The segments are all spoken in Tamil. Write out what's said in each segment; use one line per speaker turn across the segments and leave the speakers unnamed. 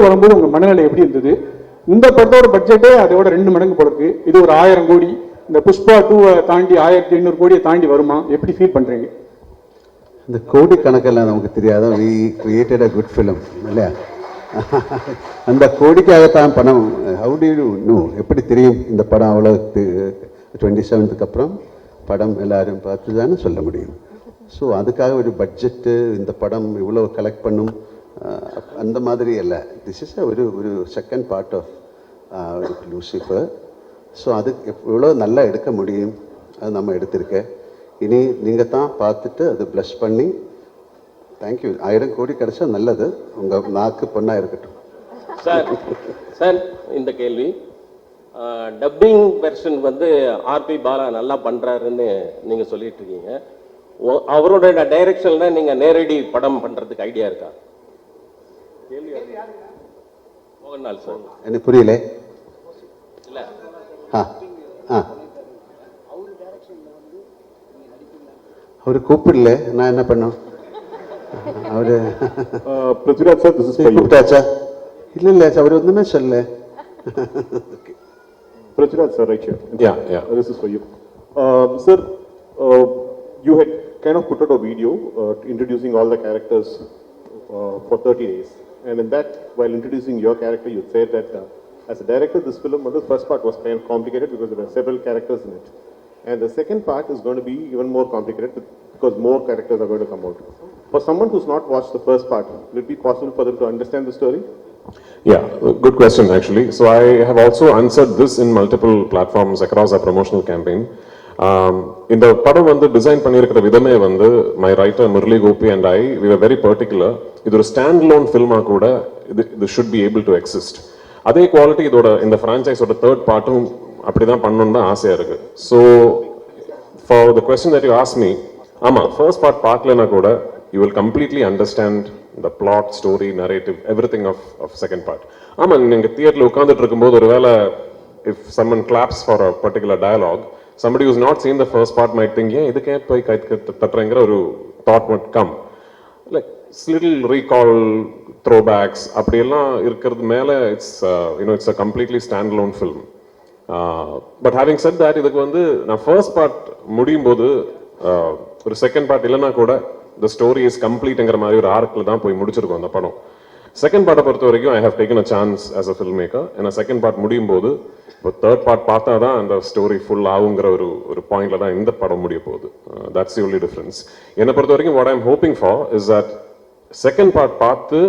எப்படி வரும்போது உங்கள் மனநிலை எப்படி இருந்தது? இந்த படத்தோட பட்ஜெட்டே அதோட ரெண்டு மடங்கு போடுறது இது ஒரு ஆயிரம் கோடி. இந்த புஷ்பா டூவை தாண்டி ஆயிரத்தி எண்ணூறு கோடியை தாண்டி வருமா? எப்படி ஃபீல் பண்ணுறீங்க
இந்த கோடி கணக்கெல்லாம் நமக்கு தெரியாத? We created a good film இல்லையா? அந்த கோடிக்காகத்தான் பணம். ஹவு டு யூ நோ எப்படி தெரியும்? இந்த படம் அவ்வளோ டுவெண்ட்டி செவன்த்துக்கு அப்புறம் படம் எல்லாரும் பார்த்து தானே சொல்ல முடியும். ஸோ அதுக்காக ஒரு பட்ஜெட்டு இந்த படம் இவ்வளோ கலெக்ட் பண்ணும். அந்த மாதிரி அல்ல. திஸ் இஸ் ஒரு ஒரு second part of Lucifer so அது எவ்வளோ நல்லா எடுக்க முடியும். அது நம்ம எடுத்திருக்கேன் இனி நீங்கள் தான் பார்த்துட்டு அது ப்ளஸ் பண்ணி தேங்க்யூ ஆயிரம் கோடி கிடைச்சா நல்லது. உங்கள் நாக்கு பொண்ணாக இருக்கட்டும்.
சார் சார் இந்த கேள்வி. டப்பிங் வெர்ஷன் வந்து ஆர்பி பாலா நல்லா பண்ணுறாருன்னு நீங்கள் சொல்லிட்டு இருக்கீங்க. அவரோட டைரக்ஷனில் நீங்கள் நேரடி படம் பண்ணுறதுக்கு ஐடியா இருக்கா? மோகன்லால் சார்
எனக்கு புரியல
இல்ல
ஆ ஆ அவர் கூப்பிடல நான் என்ன பண்ணோம் அவர்
Uh, for you.
கூப்பிட்டாச்சா இல்லை இல்லை அவர் ஒன்றுமே சொல்லல
here.
Yeah, yeah.
Uh, This is for you. Um, Sir, uh, you had kind of put out a video uh, introducing all the characters for 30 days. And in that, while introducing your character, you said that uh, as a director, this film, well, the first part was kind of complicated because there were several characters in it. And the second part is going to be even more complicated because more characters are going to come out. For someone who's not watched the first part, will it be possible for them to understand the story?
Yeah, good question actually. So I have also answered this in multiple platforms across our promotional campaign. Um, இந்த படம் வந்து டிசைன் பண்ணியிருக்கிற விதமே வந்து my writer Murali Gopy and I we are very particular இது ஒரு ஸ்டாண்ட் லோன் ஃபில்மாக கூட இது இது should be able to exist அதே குவாலிட்டி இதோட இந்த ஃப்ரான்ச்சைஸோட தேர்ட் பார்ட்டும் அப்படிதான் பண்ணணும்னு தான் ஆசையாக இருக்கு. So for the question that you ask me ஆமாம் ஃபர்ஸ்ட் பார்ட் பார்க்கலனா கூட you will completely understand the plot story narrative everything of of second part ஆமாம் நீங்கள் தியேட்டரில் உட்காந்துட்டு இருக்கும்போது ஒருவேளை if someone claps for a particular dialogue somebody who's not seen the first part might think ஏன் இதுக்கே போய் கை தட்டுறேங்கிற ஒரு thought might come like little recall throwbacks அப்படியெல்லாம் இருக்கிறது மேலே it's you know it's a completely stand alone film but having said that இதுக்கு வந்து நான் ஃபர்ஸ்ட் பார்ட் முடியும் போது uh, ஒரு செகண்ட் பார்ட் இல்லைன்னா கூட த ஸ்டோரி இஸ் கம்ப்ளீட்டுங்கிற மாதிரி ஒரு ஆர்க்கில் தான் போய் முடிச்சிருக்கோம் அந்த படம். செகண்ட் பார்ட்டை பொறுத்த வரைக்கும் I have taken a chance as a film maker ஏன்னா செகண்ட் பார்ட் முடியும் போது இப்போ தேர்ட் பார்ட் பார்த்தா தான் அந்த ஸ்டோரி ஃபுல் ஆகுங்கிற ஒரு ஒரு பாயிண்ட்ல தான் இந்த படம் முடிய போகுது. தட்ஸ் தி ஒன்லி டிஃபரன்ஸ் என்னை பொறுத்த வரைக்கும் what I'm hoping for is that second part பார்த்து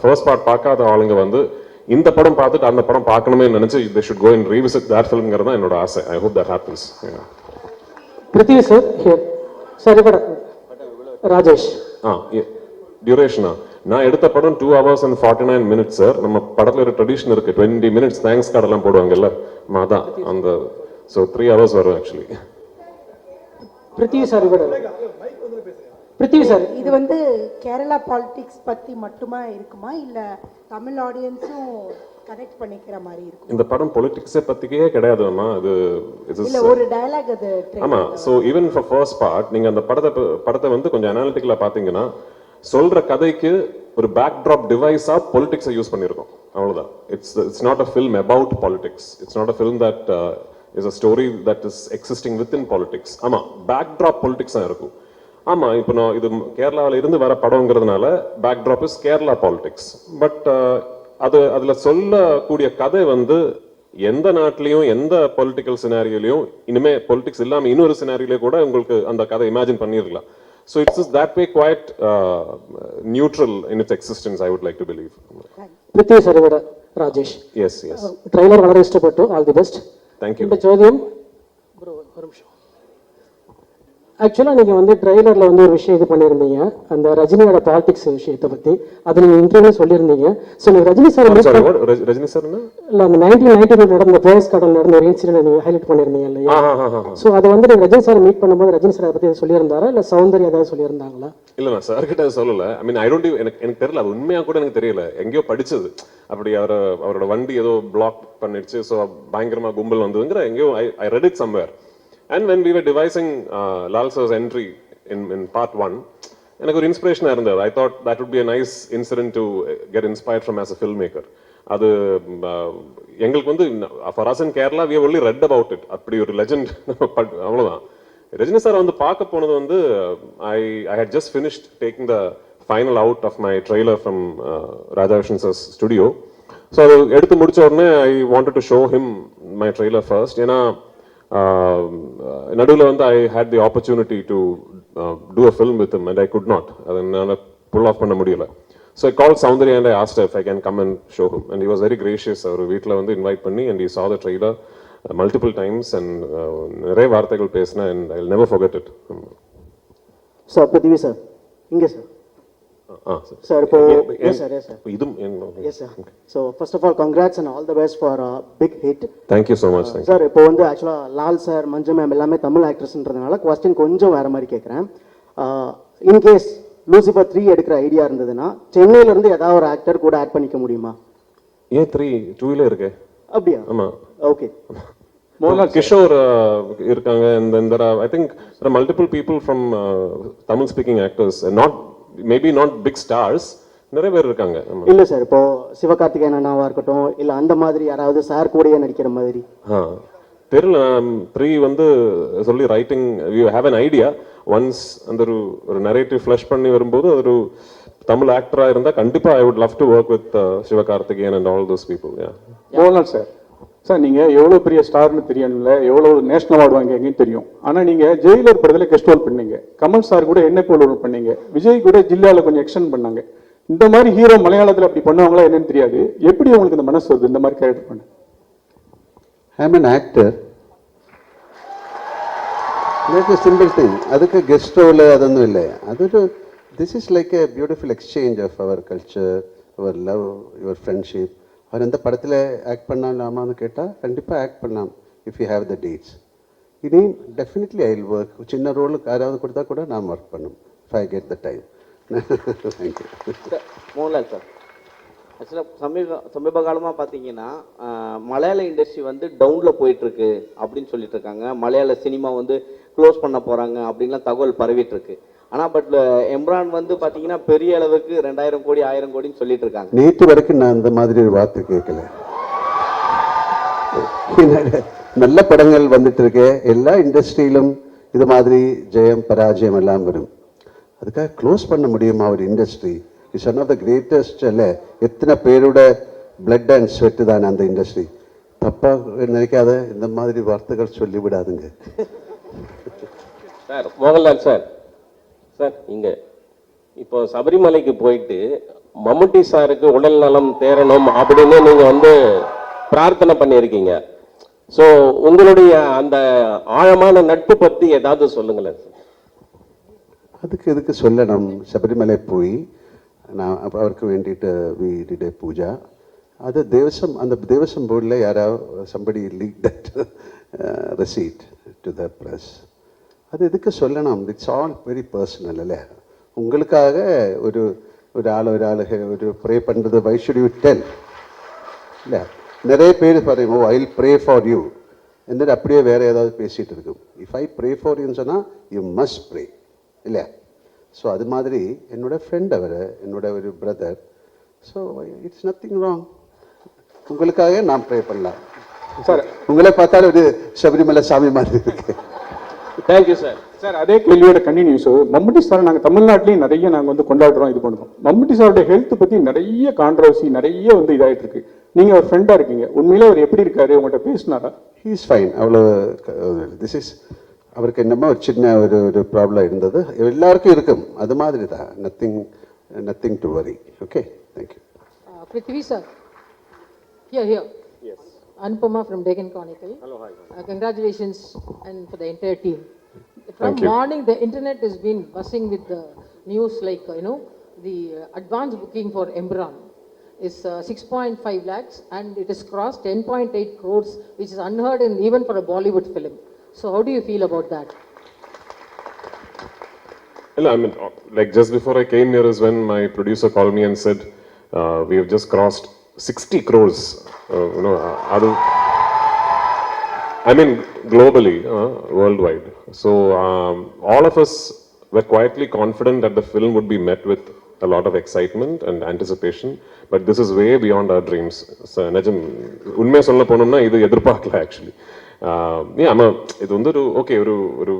ஃபர்ஸ்ட் பார்ட் பார்க்காத ஆளுங்க வந்து இந்த படம் பார்த்துட்டு அந்த படம் பார்க்கணுமே நினைச்சு they should go in revisit that ஃபிலிம்ங்கிறது என்னோட ஆசை. I hope that
happens Prithvi sir here sir Rajesh.
ஆ டியூரேஷனா நான் எடுத்த படம் two hours and forty nine minutes sir நம்ம படத்துல ஒரு ட்ரெடிஷன் இருக்கு. டுவெண்ட்டி மினிட்ஸ் தேங்க்ஸ் கார்டு எல்லாம் போடுவாங்கல்ல? அதான் அந்த ஸோ த்ரீ ஹவர்ஸ் வரும்
actually Prithvi sir Prithvi sir
இது வந்து கேரளா பாலிடிக்ஸ் பத்தி மட்டுமா இருக்குமா? இல்ல தமிழ் ஆடியன்ஸும் கனெக்ட் பண்ணிக்கிற மாதிரி இருக்கும்?
இந்த படம் பொலிட்டிக்ஸை பத்திக்கே கிடையாதுமா அது இது
ஒரு டயலாக் அது
ஆமா so even for first part நீங்க அந்த படத்தை படத்தை வந்து கொஞ்சம் அனாலிட்டிக்கலா பாத்தீங்கன்னா சொல்ற கதைக்கு ஒரு பேக் ட்ராப் டிவைஸாக பொலிட்டிக்ஸை யூஸ் பண்ணியிருக்கோம். அவ்வளவுதான். It's it's not a film about politics it's not a film that is a story that is existing with in politics ஆமா பேக் ட்ராப் பொலிட்டிக்ஸ் தான் இருக்கும். ஆமா இப்போ நான் இது கேரளாவில் இருந்து வர படம்ங்கிறதுனால backdrop is Kerala politics but அது அதுல சொல்லக்கூடிய கதை வந்து எந்த நாட்டிலையும் எந்த பொலிட்டிக்கல் சினாரியோலையும் இனிமே பொலிட்டிக்ஸ் இல்லாம இன்னொரு சினாரியிலே கூட உங்களுக்கு அந்த கதை இமேஜின் பண்ணிருக்கலாம் So it's that way quite uh, neutral in its existence, I would like to believe.
പ്രത്യേക സർവട uh, Rajesh.
Yes, yes.
Uh, trailer വളരെ ഇഷ്ടപ്പെട്ടു all the best
thank
you എന്റെ ചോദ്യം ബ്രോ ഒരു നിമിഷം ஆக்சுவலாக நீங்கள் வந்து ட்ரெய்லரில் வந்து ஒரு விஷயம் இது பண்ணியிருந்தீங்க. அந்த ரஜினியோட பாலிடிக்ஸ் விஷயத்தை பற்றி அதை நீங்கள் இன்டர்வியூ சொல்லியிருந்தீங்க. ஸோ நீங்கள் ரஜினி சார்
ரஜினி சார்
இல்லை அந்த நைன்டீன் நைன்டி நடந்த போயஸ் கடல் நடந்த ஒரு இன்சிடென்ட் நீங்கள் ஹைலைட் பண்ணியிருந்தீங்க இல்லையா. ஸோ அதை வந்து நீங்கள் ரஜினி சார் மீட் பண்ணும்போது ரஜினி சார் அதை பற்றி சொல்லியிருந்தாரா? இல்லை சௌந்தர்யா ஏதாவது சொல்லியிருந்தாங்களா?
இல்ல நான் சார் கிட்ட சொல்லல. ஐ மீன் ஐ டோன்ட் எனக்கு எனக்கு தெரியல. அது உண்மையா கூட எனக்கு தெரியல. எங்கேயோ படிச்சது. அப்படி அவர அவரோட வண்டி ஏதோ பிளாக் பண்ணிடுச்சு. ஸோ பயங்கரமா கும்பல் வந்ததுங்கிற எங்கேயோ I I read it somewhere and when we were devising Lal sir's entry in in part one எனக்கு ஒரு இன்ஸ்பிரேஷனாக இருந்தது. I thought that would be a nice incident to get inspired from as a film maker அது எங்களுக்கு வந்து for us in Kerala we only read about it அப்படி ஒரு லெஜெண்ட் அவ்வளவுதான். ரஜினி சார் வந்து பார்க்க போனது வந்து I I had just finished taking the final out of my trailer from Radhakrishnan sir studio so அது எடுத்து முடிச்ச உடனே I wanted to show him my trailer first ஏன்னா நடுவில் வந்து I had the opportunity to do a film with and I could not அதை என்னால் புல் ஆஃப் பண்ண முடியல. So I call Soundarya and I asked if I can come and show him and he was very gracious அவர் வீட்டில் வந்து இன்வைட் பண்ணி and I saw the trailer multiple times and நிறைய வார்த்தைகள் பேசினேன் and I never forget it
sir Prithvi sir இங்கே சார்.
சார்
சார் இப்போ எஸ் சார் எஸ் சார்
இதுவும்
yes sir so first of all congrats and all the best for big hit
thank you so much
thank sir இப்போ வந்து ஆக்சுவலாக லால் சார் மஞ்சு மேம் எல்லாமே தமிழ் ஆக்ட்ரஸ்ன்றதுனால கொஸ்டின் கொஞ்சம் வேற மாதிரி கேட்குறேன் இன்கேஸ் லூசிஃபர் த்ரீ எடுக்கிற ஐடியா இருந்ததுன்னா சென்னையில இருந்து ஏதாவது ஒரு ஆக்டர் கூட ஆட் பண்ணிக்க முடியுமா?
ஏன் த்ரீ டூவில் இருக்கே.
அப்படியா?
ஆமாம்
ஓகே
மோகன்லால்
கிஷோர் uh, இருக்காங்க. and then there are I think there are multiple people from maybe not big stars நிறைய பேர் இருக்காங்க.
இல்லை சார் இப்போ சிவகார்த்திகேயன் அண்ணாவா இருக்கட்டும் இல்லை அந்த மாதிரி யாராவது சார் கூடயே நடிக்கிற மாதிரி.
ஆ. தெரியல த்ரீ வந்து சொல்லி writing you have an idea once அந்த ஒரு ஒரு நரேட்டிவ் ஃப்ளஷ் பண்ணி வரும்போது அது ஒரு தமிழ் ஆக்டராக இருந்தால் கண்டிப்பாக I would love to work with Sivakarthikeyan and all those people yeah
Mohanlal sir. Sir நீங்கள் எவ்வளோ பெரிய ஸ்டார்னு தெரியணும்ல எவ்வளோ நேஷனல் அவார்டு வாங்கிங்கன்னு தெரியும். ஆனால் நீங்கள் ஜெயிலர் படத்தில் கெஸ்ட் ரோல் பண்ணீங்க. கமல் சார் கூட என்ன போல் ரோல் பண்ணீங்க? விஜய் கூட ஜில்லாவில் கொஞ்சம் எக்ஸ்டெண்ட் பண்ணாங்க. இந்த மாதிரி ஹீரோ மலையாளத்தில் அப்படி பண்ணுவாங்களா என்னன்னு தெரியாது. எப்படி உங்களுக்கு இந்த மனசு வருது? இந்த மாதிரி கேரக்டர் பண்ண.
I an actor it's simple thing அதுக்கு கெஸ்ட் ரோல் அதொന്നും இல்லை. அது this is like a beautiful exchange of our culture our love your friendship அவர் எந்த படத்தில் ஆக்ட் பண்ணலாமான்னு கேட்டால் கண்டிப்பாக ஆக்ட் பண்ணலாம் if you have the dates இனி டெஃபினெட்லி ஐ வில் ஒர்க் சின்ன ரோலுக்கு யாராவது கொடுத்தா கூட நான் ஒர்க் பண்ணும் if I get the time
thank you Mohanlal sir ஆக்சுவலாக சமீப சமீப காலமாக பார்த்தீங்கன்னா மலையாள இண்டஸ்ட்ரி வந்து டவுனில் போயிட்டுருக்கு அப்படின்னு சொல்லிட்டு இருக்காங்க. மலையாள சினிமா வந்து க்ளோஸ் பண்ண போகிறாங்க அப்படின்லாம் தகவல் பரவிட்டுருக்கு. ஆனால் பட் எம்ரான் வந்து பார்த்தீங்கன்னா பெரிய அளவுக்கு ரெண்டாயிரம் கோடி ஆயிரம் கோடின்னு சொல்லிட்டு இருக்காங்க.
நேற்று வரைக்கும் நான் அந்த மாதிரி ஒரு வார்த்தை கேட்கல. நல்ல படங்கள் வந்துட்டு இருக்கு. எல்லா இண்டஸ்ட்ரியிலும் இது மாதிரி ஜெயம் பராஜயம் எல்லாம் வரும். அதுக்காக க்ளோஸ் பண்ண முடியுமா ஒரு industry it's one of the greatest அல்ல எத்தனை பேரோட பிளட் அண்ட் ஸ்வெட்டு தானே அந்த இண்டஸ்ட்ரி தப்பா நினைக்காத இந்த மாதிரி வார்த்தைகள் சொல்லி விடாதுங்க
சார் மோகன்லால் சார் சார் இங்கே. இப்போ சபரிமலைக்கு போயிட்டு மம்முட்டி சாருக்கு உடல் நலம் தேரணும் அப்படின்னு நீங்கள் வந்து பிரார்த்தனை பண்ணியிருக்கீங்க. ஸோ உங்களுடைய அந்த ஆழமான நட்பு பற்றி ஏதாவது சொல்லுங்களேன்
அதுக்கு எதுக்கு சொல்ல நான் சபரிமலை போய் நான் அவருக்கு வேண்டிட்டு வீடு பூஜா. அது தேவசம் அந்த தேவசம் போர்டில் யாராவது somebody leak that receipt to the press அது எதுக்கு சொல்லணும் இட்ஸ் ஆல் வெரி பர்சனல் அல்ல உங்களுக்காக ஒரு ஒரு ஆள் ஒரு ஆள் ஒரு ப்ரே பண்ணுறது வை ஷுட் யூ டெல் இல்லை நிறைய பேர் பாருங்க oh I pray for you എന്നിട്ട് அப்படியே வேற ஏதாவது பேசிட்டு இருக்கும் இஃப் ஐ ப்ரே ஃபார் யூன்னு சொன்னால் யூ மஸ்ட் ப்ரே இல்லையா ஸோ அது மாதிரி என்னோட ஃப்ரெண்ட் அவர் என்னோட ஒரு brother so it's nothing wrong உங்களுக்காக நான் ப்ரே பண்ணலாம்
சார்
உங்களை பார்த்தாலும் ஒரு சபரிமலை சாமி மாதிரி இருக்கு
தேங்க்யூ சார்
சார் அதே கேள்வியோட கண்டினியூஸ் மம்முட்டி சார் நாங்கள் தமிழ்நாட்டிலையும் நிறைய நாங்கள் வந்து கொண்டாடுறோம் இது பண்ணுறோம். மம்முட்டி சாரோட ஹெல்த் பற்றி நிறைய கான்ட்ரவர்சி நிறைய வந்து இதாயிட்டு இருக்கு. நீங்கள் ஒரு ஃப்ரெண்டாக இருக்கீங்க. உண்மையிலே அவர் எப்படி இருக்காரு? உங்கள்கிட்ட பேசினாரா?
ஹீஸ் ஃபைன் அவ்வளோ திஸ் இஸ் அவருக்கு என்னமோ ஒரு சின்ன ஒரு ஒரு ப்ராப்ளம் இருந்தது. எல்லாருக்கும் இருக்கும். அது மாதிரி தான். Nothing nothing to worry okay
thank you sir. Here, here. Yes. Anupama from Deccan Chronicle. Hello, hi. Uh, congratulations and for the entire team. From
Thank you.
morning, the internet has been buzzing with the news like, uh, you know, the uh, advance booking for Embran is uh, 6.5 lakhs and it has crossed 10.8 crores, which is unheard in even for a Bollywood film. So how do you feel about that?
Well, I mean, uh, like just before I came here is when my producer called me and said, uh, we have just crossed 60 crores. Uh, you know, uh, other, I mean, globally, uh, worldwide. So um, all of us were quietly confident that the film would be met with a lot of excitement and anticipation, but this is way beyond our dreams. So, நிஜம் உண்மையை சொல்ல போனோம்னா இது எதிர்பார்க்கல ஆக்சுவலி ஆமா இது வந்து ஒரு ஓகே ஒரு ஒரு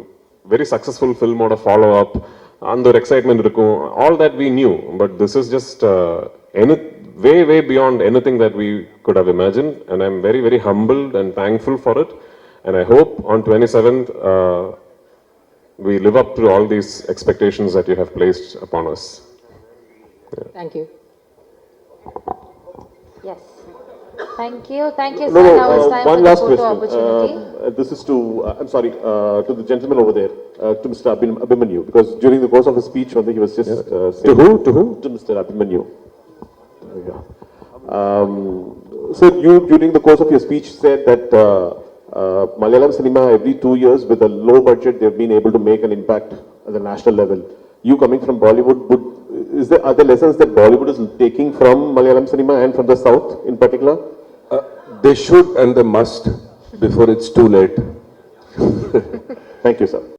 வெரி சக்ஸஸ்ஃபுல் ஃபில்மோட ஃபாலோ அப் அந்த ஒரு எக்ஸைட்மெண்ட் இருக்கும் all that we knew but this is just any way, way beyond anything that we could have imagined. And I'm very, very humbled and thankful for it. And I hope on 27th, uh, we live up to all these expectations that you have placed upon us. Yeah.
Thank you.
Yes. Thank you. Thank you, sir.
No, no,
now it's
uh,
time
one
for
last
the
question.
opportunity.
Uh, this is to, uh, I'm sorry, uh, to the gentleman over there, uh, to Mr. Abhim- Abhimanyu, because during the course of his speech, one he was just uh, saying.
To who? To who?
To Mr. Abhimanyu. Yeah. Um, So you, during the course of your speech, said that uh, uh, Malayalam cinema, every two years, with a low budget, they've been able to make an impact at the national level. You coming from Bollywood, would, is there, are there lessons that Bollywood is taking from Malayalam cinema and from the South in particular?
They should and they must before it's too late.
Thank you, sir.